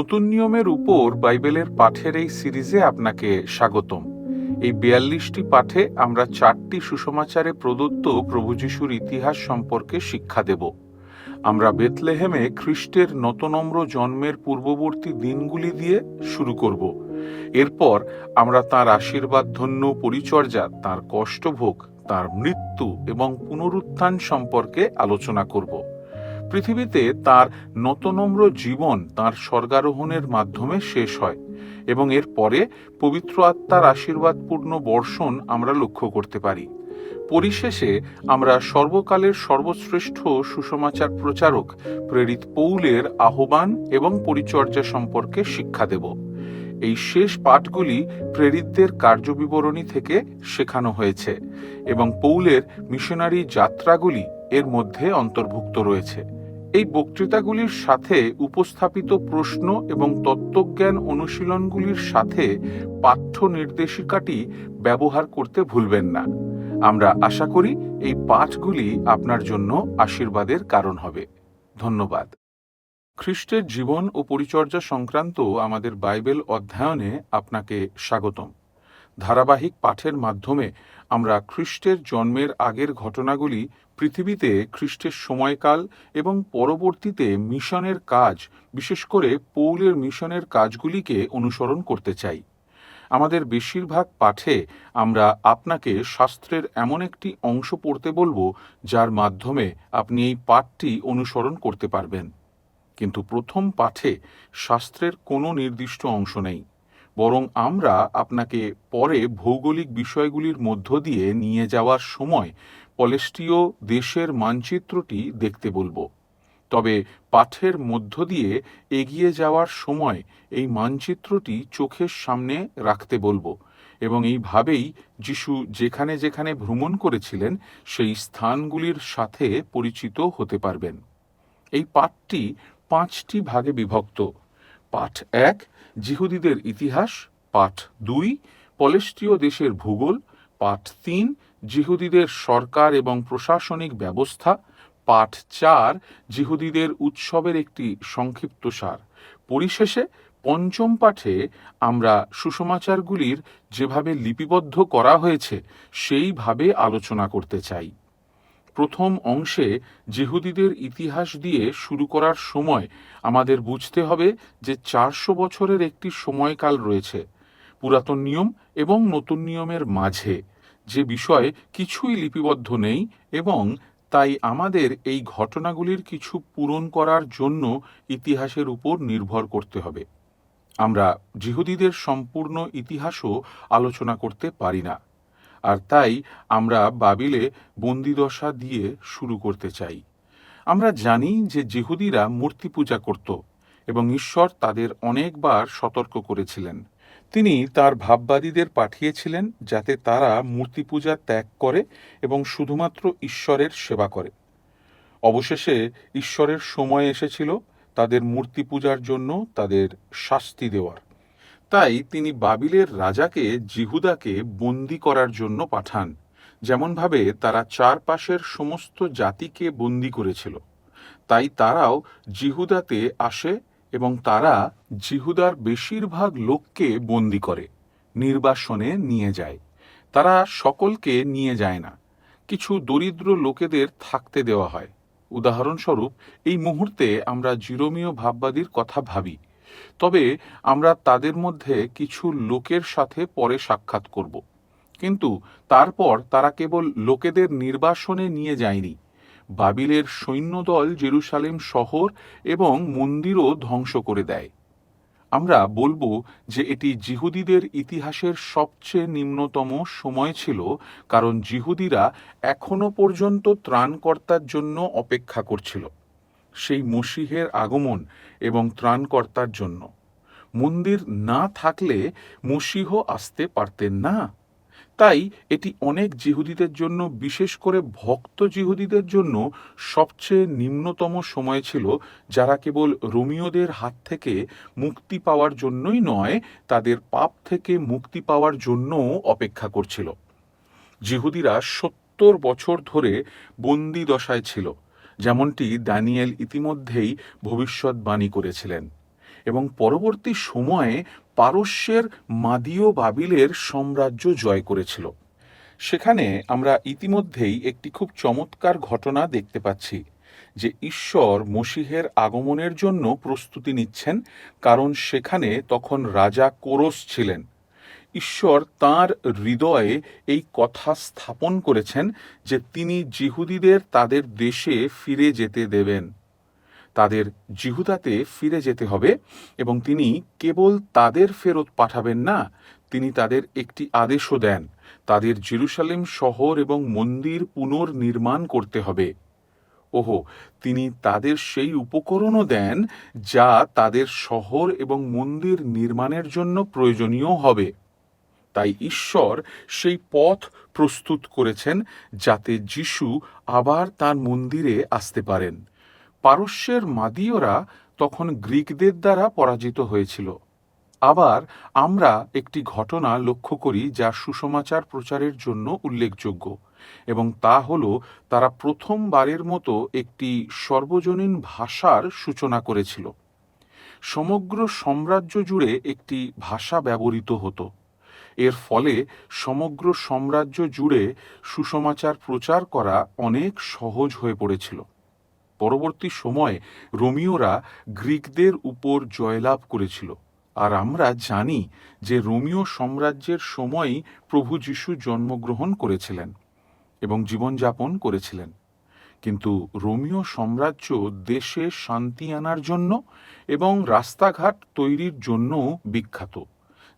নতুন নিয়মের উপর বাইবেলের পাঠের এই সিরিজে আপনাকে স্বাগতম। এই বিয়াল্লিশটি পাঠে আমরা চারটি সুসমাচারে প্রদত্ত প্রভু যিশুর ইতিহাস সম্পর্কে শিক্ষা দেব। আমরা বেতলেহেমে খ্রিস্টের নতনম্র জন্মের পূর্ববর্তী দিনগুলি দিয়ে শুরু করব। এরপর আমরা তার আশীর্বাদ ধন্য পরিচর্যা, তার কষ্টভোগ, তার মৃত্যু এবং পুনরুত্থান সম্পর্কে আলোচনা করব। পৃথিবীতে তার নতনম্র জীবন তার স্বর্গারোহণের মাধ্যমে শেষ হয় এবং এর পরে পবিত্র আত্মার আশীর্বাদপূর্ণ বর্ষণ আমরা লক্ষ্য করতে পারি। পরিশেষে আমরা সর্বকালের সর্বশ্রেষ্ঠ সুসমাচার প্রচারক প্রেরিত পৌলের আহ্বান এবং পরিচর্যা সম্পর্কে শিক্ষা দেব। এই শেষ পাঠগুলি প্রেরিতদের কার্যবিবরণী থেকে শেখানো হয়েছে এবং পৌলের মিশনারি যাত্রাগুলি এর মধ্যে অন্তর্ভুক্ত রয়েছে। এই বক্তৃতাগুলির সাথে উপস্থাপিত প্রশ্ন এবং তত্ত্বজ্ঞান অনুশীলনগুলির সাথে পাঠ্য নির্দেশিকাটি ব্যবহার করতে ভুলবেন না। আমরা আশা করি এই পাঠগুলি আপনার জন্য আশীর্বাদের কারণ হবে। ধন্যবাদ। খ্রিস্টের জীবন ও পরিচর্যা সংক্রান্ত আমাদের বাইবেল অধ্যয়নে আপনাকে স্বাগতম। ধারাবাহিক পাঠের মাধ্যমে আমরা খ্রিস্টের জন্মের আগের ঘটনাগুলি পৃথিবীতে খ্রিস্টের সময়কাল এবং পরবর্তীতে মিশনের কাজ, বিশেষ করে পৌলের মিশনের কাজগুলিকে অনুসরণ করতে চাই। আমাদের বেশিরভাগ পাঠে আমরা আপনাকে শাস্ত্রের এমন একটি অংশ পড়তে বলব, যার মাধ্যমে আপনি এই পাঠটি অনুসরণ করতে পারবেন। কিন্তু প্রথম পাঠে শাস্ত্রের কোনো নির্দিষ্ট অংশ নেই, বরং আমরা আপনাকে পরে ভৌগোলিক বিষয়গুলির মধ্য দিয়ে নিয়ে যাওয়ার সময় পলেষ্টীয় দেশের মানচিত্রটি দেখতে বলব। তবে পাঠের মধ্য দিয়ে এগিয়ে যাওয়ার সময় এই মানচিত্রটি চোখের সামনে রাখতে বলব এবং এইভাবেই যিশু যেখানে যেখানে ভ্রমণ করেছিলেন, সেই স্থানগুলির সাথে পরিচিত হতে পারবেন। এই পাঠটি পাঁচটি ভাগে বিভক্ত। পাঠ এক জিহুদীদের ইতিহাস। পাঠ দুই, পলেষ্টীয় দেশের ভূগোল। পাঠ তিন জিহুদীদের সরকার এবং প্রশাসনিক ব্যবস্থা। পাঠ চার, জিহুদীদের উৎসবের একটি সংক্ষিপ্তসার পরিশেষে পঞ্চম পাঠে আমরা সুসমাচারগুলির যেভাবে লিপিবদ্ধ করা হয়েছে, সেইভাবে আলোচনা করতে চাই। প্রথম অংশে জেহুদিদের ইতিহাস দিয়ে শুরু করার সময় আমাদের বুঝতে হবে যে চারশো বছরের একটি সময়কাল রয়েছে। পুরাতন নিয়ম এবং নতুন নিয়মের মাঝে। যে বিষয়ে কিছুই লিপিবদ্ধ নেই এবং তাই আমাদের এই ঘটনাগুলির কিছু পূরণ করার জন্য ইতিহাসের উপর নির্ভর করতে হবে। আমরা জিহুদীদের সম্পূর্ণ ইতিহাসও আলোচনা করতে পারি না। আর তাই আমরা বাবিলে বন্দিদশা দিয়ে শুরু করতে চাই। আমরা জানি যে জিহুদিরা মূর্তি পূজা করত এবং ঈশ্বর তাদের অনেকবার সতর্ক করেছিলেন। তিনি তার ভাববাদীদের পাঠিয়েছিলেন যাতে তারা মূর্তি পূজা ত্যাগ করে এবং শুধুমাত্র ঈশ্বরের সেবা করে। অবশেষে ঈশ্বরের সময় এসেছিল, তাদের মূর্তি পূজার জন্য তাদের শাস্তি দেওয়ার। তাই তিনি বাবিলের রাজাকে জিহুদাকে বন্দি করার জন্য পাঠান, যেমনভাবে তারা চারপাশের সমস্ত জাতিকে বন্দি করেছিল। তাই তারাও জিহুদাতে আসে এবং তারা জিহুদার বেশিরভাগ লোককে বন্দি করে, নির্বাসনে নিয়ে যায়। তারা সকলকে নিয়ে যায় না। কিছু দরিদ্র লোকেদের থাকতে দেওয়া হয়। উদাহরণস্বরূপ, এই মুহূর্তে আমরা জিরোমীয় ভাববাদীর কথা ভাবি, তবে আমরা তাদের মধ্যে কিছু লোকের সাথে পরে সাক্ষাৎ করব। কিন্তু তারপর তারা কেবল লোকেদের নির্বাসনে নিয়ে যায়নি বাবিলের সৈন্যদল জেরুসালেম শহর এবং মন্দিরও ধ্বংস করে দেয়। আমরা বলব যে এটি জিহুদীদের ইতিহাসের সবচেয়ে নিম্নতম সময় ছিল, কারণ জিহুদীরা এখনও পর্যন্ত ত্রাণকর্তার জন্য অপেক্ষা করছিল। সেই মসিহের আগমন এবং ত্রাণকর্তার জন্য। মন্দির না থাকলে মসিহ আসতে পারতেন না। তাই এটি অনেক জিহুদীদের জন্য, বিশেষ করে ভক্ত জিহুদীদের জন্য সবচেয়ে নিম্নতম সময় ছিল, যারা কেবল রোমিওদের হাত থেকে মুক্তি পাওয়ার জন্যই নয়, তাদের পাপ থেকে মুক্তি পাওয়ার জন্যও অপেক্ষা করছিল। জিহুদীরা সত্তর বছর ধরে বন্দি দশায় ছিল, যেমনটি দানিয়েল ইতিমধ্যেই ভবিষ্যৎবাণী করেছিলেন। এবং পরবর্তী সময়ে পারস্যের মাদীয় বাবিলের সাম্রাজ্য জয় করেছিল। সেখানে আমরা ইতিমধ্যেই একটি খুব চমৎকার ঘটনা দেখতে পাচ্ছি, যে ঈশ্বর মসিহের আগমনের জন্য প্রস্তুতি নিচ্ছেন, কারণ সেখানে তখন রাজা কোরস ছিলেন। ঈশ্বর তার হৃদয়ে এই কথা স্থাপন করেছেন যে তিনি জিহুদীদের তাদের দেশে ফিরে যেতে দেবেন। তাদের জিহুদাতে ফিরে যেতে হবে এবং তিনি কেবল তাদের ফেরত পাঠাবেন না, তিনি তাদের একটি আদেশও দেন, তাদের জেরুসালেম শহর এবং মন্দির পুনর্নির্মাণ করতে হবে। ওহো, তিনি তাদের সেই উপকরণও দেন যা তাদের শহর এবং মন্দির নির্মাণের জন্য প্রয়োজনীয় হবে। তাই ঈশ্বর সেই পথ প্রস্তুত করেছেন যাতে যিশু আবার তার মন্দিরে আসতে পারেন। পারস্যের মাদীয়রা তখন গ্রিকদের দ্বারা পরাজিত হয়েছিল। আবার আমরা একটি ঘটনা লক্ষ্য করি যা সুসমাচার প্রচারের জন্য উল্লেখযোগ্য, এবং তা হল তারা প্রথমবারের মতো একটি সর্বজনীন ভাষার সূচনা করেছিল। সমগ্র সাম্রাজ্য জুড়ে একটি ভাষা ব্যবহৃত হতো। এর ফলে সমগ্র সাম্রাজ্য জুড়ে সুসমাচার প্রচার করা অনেক সহজ হয়ে পড়েছিল। পরবর্তী সময়ে রোমিওরা গ্রিকদের উপর জয়লাভ করেছিল। আর আমরা জানি যে রোমিও সাম্রাজ্যের সময়ই প্রভু যিশু জন্মগ্রহণ করেছিলেন এবং জীবনযাপন করেছিলেন। কিন্তু রোমিও সাম্রাজ্য দেশে শান্তি আনার জন্য এবং রাস্তাঘাট তৈরির জন্যও বিখ্যাত,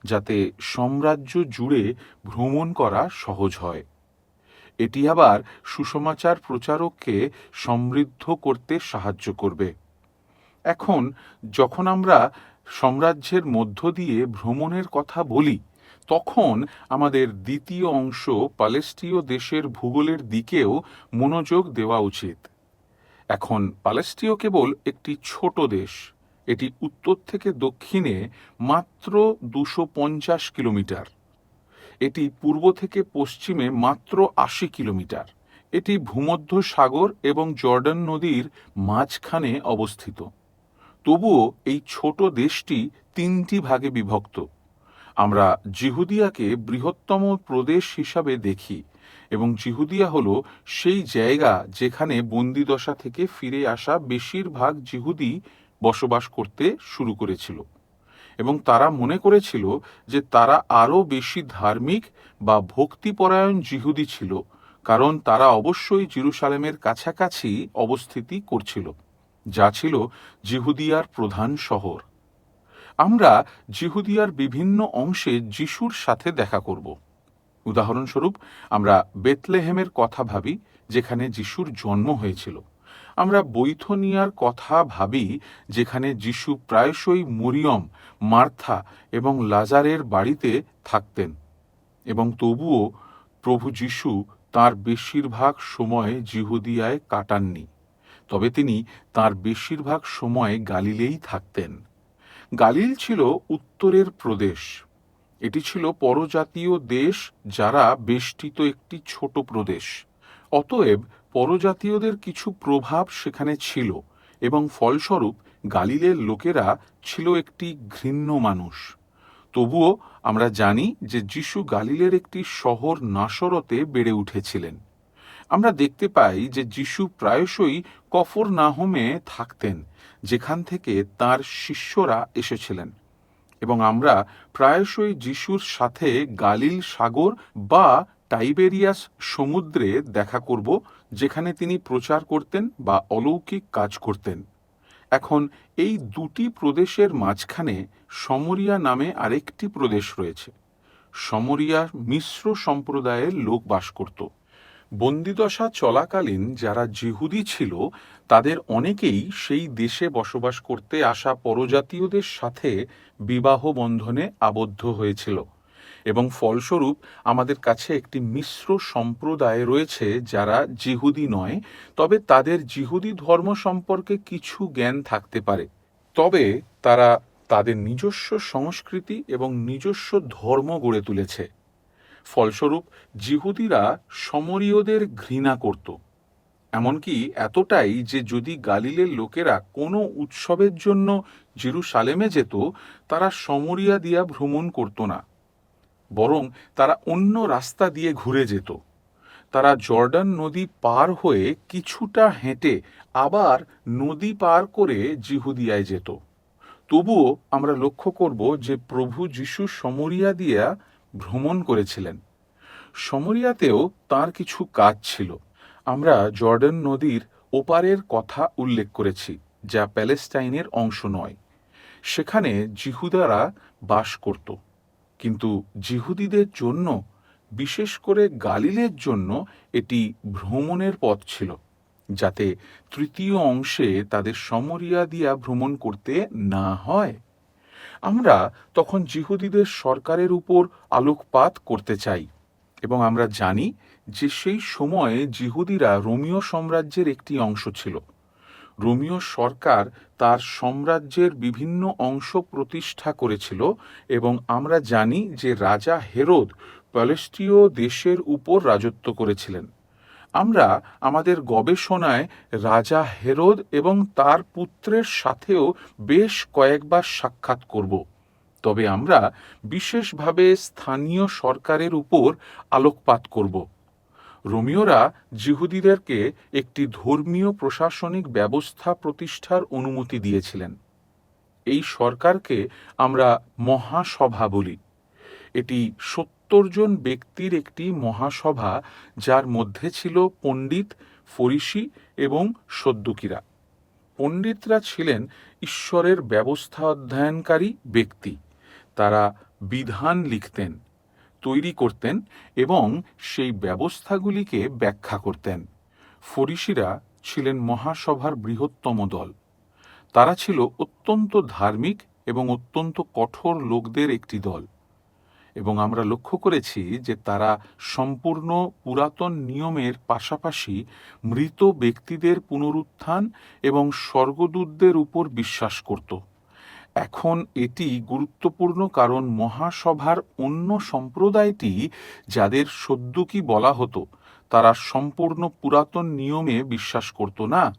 যাতে সাম্রাজ্য জুড়ে ভ্রমণ করা সহজ হয়। এটি আবার সুসমাচার প্রচারককে সমৃদ্ধ করতে সাহায্য করবে। এখন, যখন আমরা সাম্রাজ্যের মধ্য দিয়ে ভ্রমণের কথা বলি, তখন আমাদের দ্বিতীয় অংশ পালেস্টীয় দেশের ভূগোলের দিকেও মনোযোগ দেওয়া উচিত। এখন পালেস্টীয় কেবল একটি ছোট দেশ, এটি উত্তর থেকে দক্ষিণে মাত্র দুশো পঞ্চাশ কিলোমিটার। এটি পূর্ব থেকে পশ্চিমে মাত্র আশি কিলোমিটার। এটি ভূমধ্য সাগর এবং জর্ডান নদীর মাঝখানে অবস্থিত। তবুও এই ছোট দেশটি তিনটি ভাগে বিভক্ত। আমরা জিহুদিয়াকে বৃহত্তম প্রদেশ হিসাবে দেখি এবং জিহুদিয়া হল সেই জায়গা যেখানে বন্দিদশা থেকে ফিরে আসা বেশিরভাগ জিহুদি বসবাস করতে শুরু করেছিল। এবং তারা মনে করেছিল যে তারা আরও বেশি ধার্মিক বা ভক্তিপরায়ণ জিহুদি ছিল, কারণ তারা অবশ্যই জিরুসালেমের কাছাকাছি অবস্থিতি করছিল, যা ছিল জিহুদিয়ার প্রধান শহর। আমরা জিহুদিয়ার বিভিন্ন অংশে যিশুর সাথে দেখা করব। উদাহরণস্বরূপ, আমরা বেতলেহেমের কথা ভাবি, যেখানে যিশুর জন্ম হয়েছিল। আমরা বৈথনিয়ার কথা ভাবি যেখানে যিশু প্রায়শই মরিয়ম, মার্থা এবং লাজারের বাড়িতে থাকতেন। এবং তবুও প্রভু যিশু তার বেশিরভাগ সময় জিহুদিয়ায় কাটাননি। তবে তিনি তার বেশিরভাগ সময় গালিলেই থাকতেন। গালিল ছিল উত্তরের প্রদেশ। এটি ছিল পরজাতীয় দেশ যারা বেষ্টিত একটি ছোট প্রদেশ। অতএব পরজাতীয়দের কিছু প্রভাব সেখানে ছিল এবং ফলস্বরূপ গালিলের লোকেরা ছিল একটি ঘৃণ্য মানুষ। তবুও আমরা জানি যে যিশু গালিলের একটি শহর নাসরতে বেড়ে উঠেছিলেন। আমরা দেখতে পাই যে যিশু প্রায়শই কফর নাহমে থাকতেন, যেখান থেকে তার শিষ্যরা এসেছিলেন। এবং আমরা প্রায়শই যিশুর সাথে গালিল সাগর বা টাইবেরিয়াস সমুদ্রে দেখা করব যেখানে তিনি প্রচার করতেন বা অলৌকিক কাজ করতেন। এখন এই দুটি প্রদেশের মাঝখানে সমরিয়া নামে আরেকটি প্রদেশ রয়েছে। সমরিয়া মিশ্র সম্প্রদায়ের লোক বাস করত। বন্দিদশা চলাকালীন যারা জিহুদি ছিল, তাদের অনেকেই সেই দেশে বসবাস করতে আসা পরজাতীয়দের সাথে বিবাহ বন্ধনে আবদ্ধ হয়েছিল। এবং ফলস্বরূপ আমাদের কাছে একটি মিশ্র সম্প্রদায় রয়েছে যারা জিহুদি নয়, তবে তাদের জিহুদি ধর্ম সম্পর্কে কিছু জ্ঞান থাকতে পারে। তবে তারা তাদের নিজস্ব সংস্কৃতি এবং নিজস্ব ধর্ম গড়ে তুলেছে। ফলস্বরূপ, জিহুদিরা সমরীয়দের ঘৃণা করত। এমনকি এতটাই যে যদি গালিলের লোকেরা কোনো উৎসবের জন্য জেরুসালেমে যেত, তারা সমরিয়া দিয়া ভ্রমণ করত না। বরং তারা অন্য রাস্তা দিয়ে ঘুরে যেত। তারা জর্ডান নদী পার হয়ে কিছুটা হেঁটে আবার নদী পার করে জিহুদিয়ায় যেত। তবুও আমরা লক্ষ্য করব যে প্রভু যিশু সমরিয়া দিয়া ভ্রমণ করেছিলেন। সমরিয়াতেও তার কিছু কাজ ছিল। আমরা জর্ডান নদীর ওপারের কথা উল্লেখ করেছি, যা প্যালেস্টাইনের অংশ নয়। সেখানে জিহুদারা বাস করত। কিন্তু জিহুদিদের জন্য, বিশেষ করে গালিলের জন্য, এটি ভ্রমণের পথ ছিল, যাতে তৃতীয় অংশে তাদের সমরিয়া দিয়া ভ্রমণ করতে না হয়। আমরা তখন জিহুদিদের সরকারের উপর আলোকপাত করতে চাই, এবং আমরা জানি যে সেই সময়ে জিহুদিরা রোমীয় সাম্রাজ্যের একটি অংশ ছিল। রোমীয় সরকার তার সাম্রাজ্যের বিভিন্ন অংশ প্রতিষ্ঠা করেছিল এবং আমরা জানি যে রাজা হেরোদ প্যালেস্টীয় দেশের উপর রাজত্ব করেছিলেন। আমরা আমাদের গবেষণায় রাজা হেরোদ এবং তার পুত্রের সাথেও বেশ কয়েকবার সাক্ষাৎ করব। তবে আমরা বিশেষভাবে স্থানীয় সরকারের উপর আলোকপাত করব। রোমিওরা জিহুদিদেরকে একটি ধর্মীয় প্রশাসনিক ব্যবস্থা প্রতিষ্ঠার অনুমতি দিয়েছিলেন। এই সরকারকে আমরা মহাসভা বলি। এটি সত্তর জন ব্যক্তির একটি মহাসভা, যার মধ্যে ছিল পণ্ডিত, ফরিসি এবং সদ্যুকিরা পণ্ডিতরা ছিলেন ঈশ্বরের ব্যবস্থা অধ্যয়নকারী ব্যক্তি। তারা বিধান লিখতেন। তৈরি করতেন এবং সেই ব্যবস্থাগুলিকে ব্যাখ্যা করতেন। ফরিসিরা ছিলেন মহাসভার বৃহত্তম দল। তারা ছিল অত্যন্ত ধার্মিক এবং অত্যন্ত কঠোর লোকদের একটি দল। এবং আমরা লক্ষ্য করেছি যে তারা সম্পূর্ণ পুরাতন নিয়মের পাশাপাশি মৃত ব্যক্তিদের পুনরুত্থান এবং স্বর্গদূতদের উপর বিশ্বাস করত। এখন এটি গুরুত্বপূর্ণ কারণ মহাসভার অন্য সম্প্রদায়টি যাদের সদ্যুকি বলা হতো, তারা সম্পূর্ণ পুরাতন নিয়মে বিশ্বাস করত না।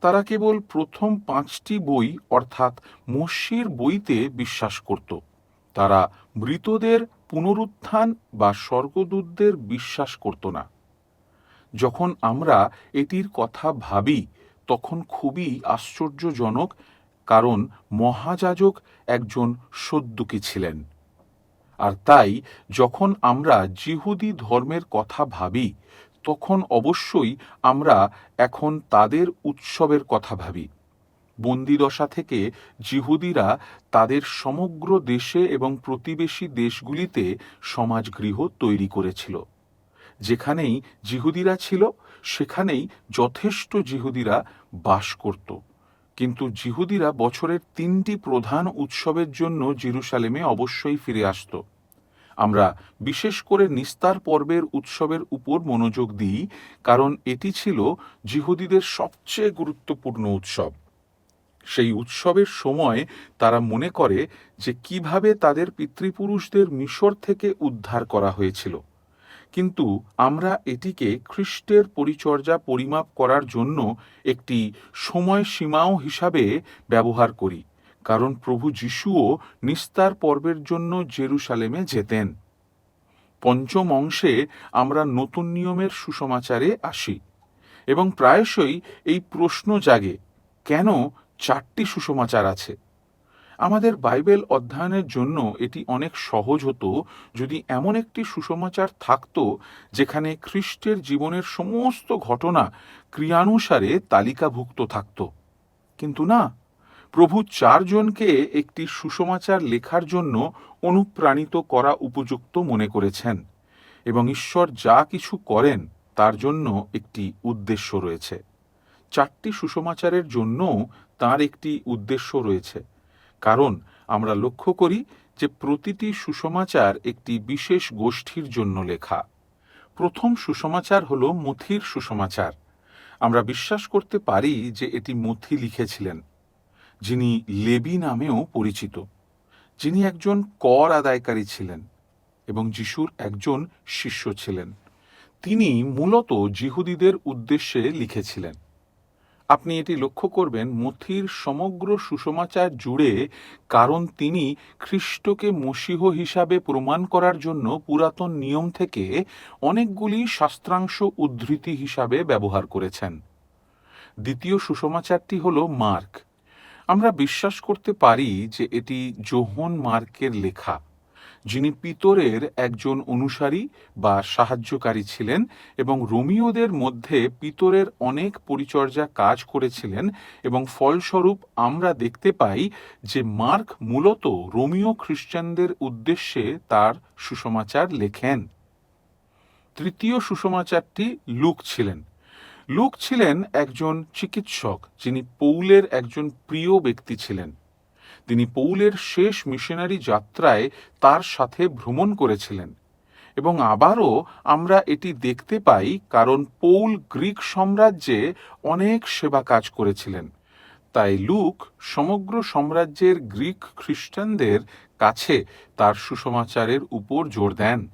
তারা কেবল প্রথম পাঁচটি বই অর্থাৎ মস্যির বইতে বিশ্বাস করত। তারা মৃতদের পুনরুত্থান বা স্বর্গদূতদের বিশ্বাস করত না। যখন আমরা এটির কথা ভাবি, তখন খুবই আশ্চর্যজনক কারণ মহাযাজক একজন সদ্যুকি ছিলেন। আর তাই যখন আমরা জিহুদি ধর্মের কথা ভাবি, তখন অবশ্যই আমরা এখন তাদের উৎসবের কথা ভাবি। বন্দিদশা থেকে জিহুদিরা তাদের সমগ্র দেশে এবং প্রতিবেশী দেশগুলিতে সমাজগৃহ তৈরি করেছিল। যেখানেই জিহুদিরা ছিল, সেখানেই যথেষ্ট জিহুদিরা বাস করত। কিন্তু জিহুদিরা বছরের তিনটি প্রধান উৎসবের জন্য জেরুসালেমে অবশ্যই ফিরে আসত। আমরা বিশেষ করে নিস্তার পর্বের উৎসবের উপর মনোযোগ দিই, কারণ এটি ছিল জিহুদিদের সবচেয়ে গুরুত্বপূর্ণ উৎসব। সেই উৎসবের সময় তারা মনে করে যে কীভাবে তাদের পিতৃপুরুষদের মিশর থেকে উদ্ধার করা হয়েছিল। কিন্তু আমরা এটিকে খ্রিস্টের পরিচর্যা পরিমাপ করার জন্য একটি সময় সীমাও হিসাবে ব্যবহার করি, কারণ প্রভু যিশুও নিস্তার পর্বের জন্য জেরুসালেমে যেতেন। পঞ্চম অংশে আমরা নতুন নিয়মের সুসমাচারে আসি এবং প্রায়শই এই প্রশ্ন জাগে, কেন চারটি সুসমাচার আছে? আমাদের বাইবেল অধ্যয়নের জন্য এটি অনেক সহজ হতো যদি এমন একটি সুসমাচার থাকত যেখানে খ্রিস্টের জীবনের সমস্ত ঘটনা ক্রিয়ানুসারে তালিকাভুক্ত থাকত। কিন্তু না, প্রভু চারজনকে একটি সুসমাচার লেখার জন্য অনুপ্রাণিত করা উপযুক্ত মনে করেছেন এবং ঈশ্বর যা কিছু করেন তার জন্য একটি উদ্দেশ্য রয়েছে। চারটি সুসমাচারের জন্য তার একটি উদ্দেশ্য রয়েছে। কারণ আমরা লক্ষ্য করি যে প্রতিটি সুসমাচার একটি বিশেষ গোষ্ঠীর জন্য লেখা। প্রথম সুসমাচার হল মথির সুসমাচার আমরা বিশ্বাস করতে পারি যে এটি মথি লিখেছিলেন, যিনি লেবি নামেও পরিচিত, যিনি একজন কর আদায়কারী ছিলেন এবং যিশুর একজন শিষ্য ছিলেন। তিনি মূলত জিহুদীদের উদ্দেশ্যে লিখেছিলেন। আপনি এটি লক্ষ্য করবেন, মথির সমগ্র সুসমাচার জুড়ে কারণ তিনি খ্রিস্টকে মসীহ হিসাবে প্রমাণ করার জন্য পুরাতন নিয়ম থেকে অনেকগুলি শাস্ত্রাংশ উদ্ধৃতি হিসাবে ব্যবহার করেছেন। দ্বিতীয় সুসমাচারটি হল মার্ক। আমরা বিশ্বাস করতে পারি যে এটি জোহন মার্কের লেখা। যিনি পিতরের একজন অনুসারী বা সাহায্যকারী ছিলেন এবং রোমিওদের মধ্যে পিতরের অনেক পরিচর্যা কাজ করেছিলেন এবং ফলস্বরূপ আমরা দেখতে পাই যে মার্ক মূলত রোমিও খ্রিস্টানদের উদ্দেশ্যে তার সুসমাচার লেখেন। তৃতীয় সুসমাচারটি লুক ছিলেন। লুক ছিলেন একজন চিকিৎসক যিনি পৌলের একজন প্রিয় ব্যক্তি ছিলেন। তিনি পৌলের শেষ মিশনারি যাত্রায় তার সাথে ভ্রমণ করেছিলেন। এবং আবারও আমরা এটি দেখতে পাই কারণ পৌল গ্রিক সাম্রাজ্যে অনেক সেবা কাজ করেছিলেন। তাই লুক সমগ্র সাম্রাজ্যের গ্রিক খ্রিস্টানদের কাছে তার সুসমাচারের উপর জোর দেন।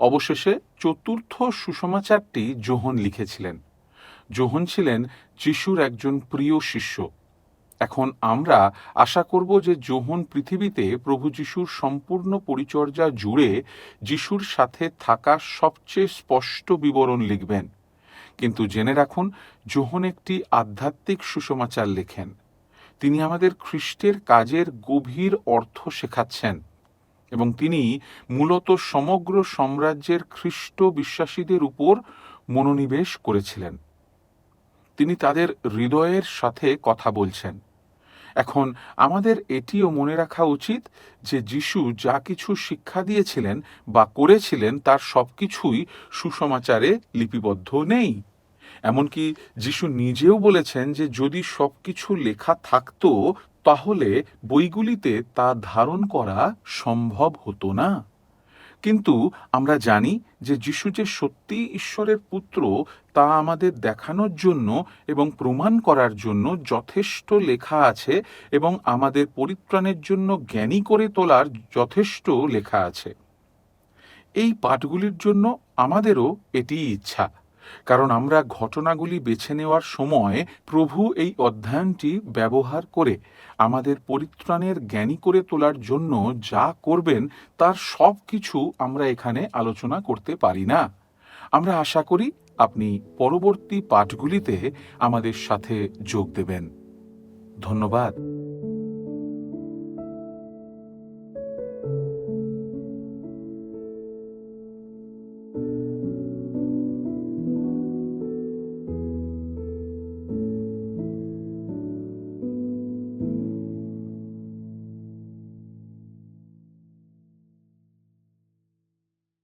অবশেষে চতুর্থ সুসমাচারটি জোহন লিখেছিলেন। জোহন ছিলেন যিশুর একজন প্রিয় শিষ্য। এখন আমরা আশা করব যে যোহন পৃথিবীতে প্রভু যিশুর সম্পূর্ণ পরিচর্যা জুড়ে যিশুর সাথে থাকা সবচেয়ে স্পষ্ট বিবরণ লিখবেন। কিন্তু জেনে রাখুন যোহন একটি আধ্যাত্মিক সুসমাচার লেখেন। তিনি আমাদের খ্রিস্টের কাজের গভীর অর্থ শেখাচ্ছেন এবং তিনি মূলত সমগ্র সাম্রাজ্যের খ্রিস্ট বিশ্বাসীদের উপর মনোনিবেশ করেছিলেন। তিনি তাদের হৃদয়ের সাথে কথা বলছেন। এখন আমাদের এটিও মনে রাখা উচিত যে যিশু যা কিছু শিক্ষা দিয়েছিলেন বা করেছিলেন তার সবকিছুই সুসমাচারে লিপিবদ্ধ নেই। এমনকি যিশু নিজেও বলেছেন যে যদি সবকিছু লেখা থাকতো, তাহলে বইগুলিতে তা ধারণ করা সম্ভব হতো না। কিন্তু আমরা জানি যে যিশু যে সত্যি ঈশ্বরের পুত্র, তা আমাদের দেখানোর জন্য এবং প্রমাণ করার জন্য যথেষ্ট লেখা আছে এবং আমাদের পরিত্রাণের জন্য জ্ঞানী করে তোলার যথেষ্ট লেখা আছে। এই পাঠগুলির জন্য আমাদেরও এটি ইচ্ছা। কারণ আমরা ঘটনাগুলি বেছে নেওয়ার সময় প্রভু এই অধ্যয়নটি ব্যবহার করে আমাদের পরিত্রাণের জ্ঞানী করে তোলার জন্য যা করবেন তার সব কিছু আমরা এখানে আলোচনা করতে পারি না। আমরা আশা করি আপনি পরবর্তী পাঠগুলিতে আমাদের সাথে যোগ দেবেন। ধন্যবাদ।